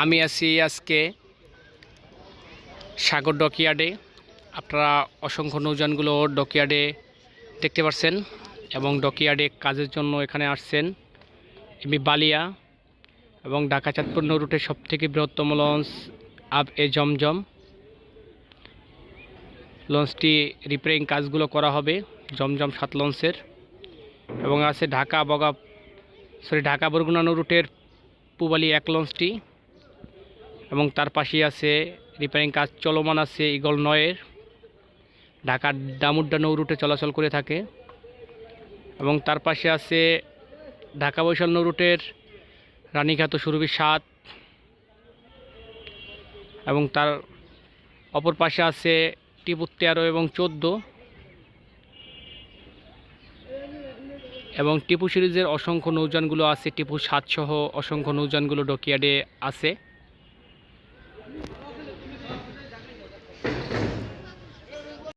আমি আছি আজকে সাগর ডকইয়ার্ডে। আপনারা অসংখ্য নৌযানগুলো ডকইয়ার্ডে দেখতে পাচ্ছেন এবং ডকইয়ার্ডে কাজের জন্য এখানে আসছেন এমনি বালিয়া এবং ঢাকা চাঁদপুর রুটের সবথেকে বৃহত্তম লঞ্চ আপ এ জমজম। লঞ্চটি রিপেয়ারিং কাজগুলো করা হবে, জমজম সাত লঞ্চের। এবং আছে ঢাকা বগা সরি ঢাকা বরগুনা রুটের পুবালি এক লঞ্চটি। এবং তার পাশেই আছে রিপেয়ারিং কাজ চলমান আছে ইগল নয়ের। ঢাকার দামুড্ডা নৌ রুটে চলাচল করে থাকে। এবং তার পাশে আছে ঢাকা বৈশাল নৌ রুটের রানীঘাট ও সুরভি সাত। এবং তার অপর পাশে আছে টিপু তেরো এবং চোদ্দ। এবং টিপু সিরিজের অসংখ্য নৌযানগুলো আছে, টিপু সাতসহ অসংখ্য নৌযানগুলো ডকিয়ার্ডে আছে।